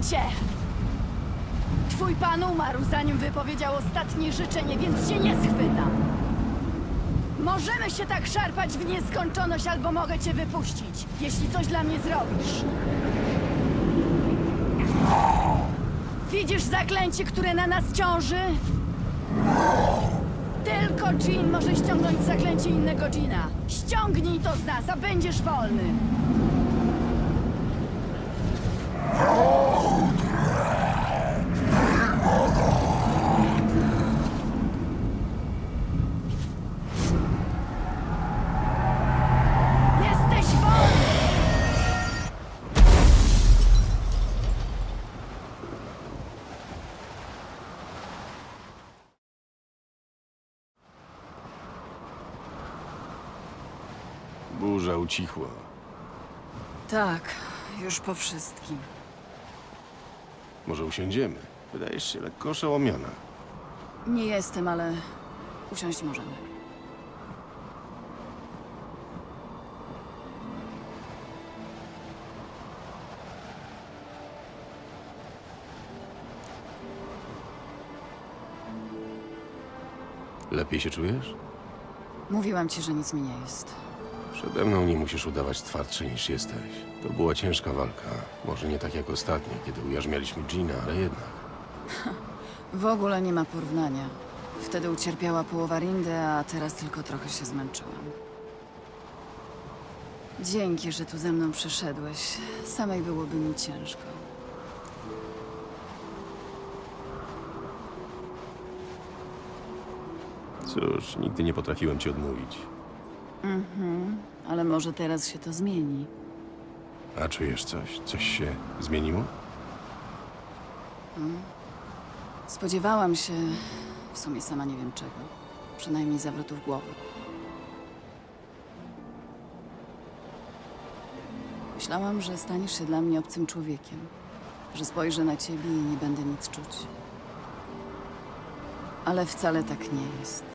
się! Twój pan umarł, zanim wypowiedział ostatnie życzenie, więc się nie schwytam. Możemy się tak szarpać w nieskończoność, albo mogę cię wypuścić, jeśli coś dla mnie zrobisz. Widzisz zaklęcie, które na nas ciąży? Tylko Jean może ściągnąć zaklęcie innego Jeana. Ściągnij to z nas, a będziesz wolny. Jesteś wolny! Burza ucichła. Tak, już po wszystkim. Może usiądziemy? Wydajesz się lekko oszołomiona. Nie jestem, ale usiąść możemy. Lepiej się czujesz? Mówiłam ci, że nic mi nie jest. Przede mną nie musisz udawać twardszy niż jesteś. To była ciężka walka. Może nie tak jak ostatnio, kiedy ujarzmialiśmy Gina, ale jednak. W ogóle nie ma porównania. Wtedy ucierpiała połowa Rindy, a teraz tylko trochę się zmęczyłam. Dzięki, że tu ze mną przyszedłeś. Samej byłoby mi ciężko. Cóż, nigdy nie potrafiłem ci odmówić. Ale może teraz się to zmieni. A czujesz coś? Coś się zmieniło? Spodziewałam się, w sumie sama nie wiem czego, przynajmniej zawrotów głowy. Myślałam, że staniesz się dla mnie obcym człowiekiem, że spojrzę na ciebie i nie będę nic czuć. Ale wcale tak nie jest.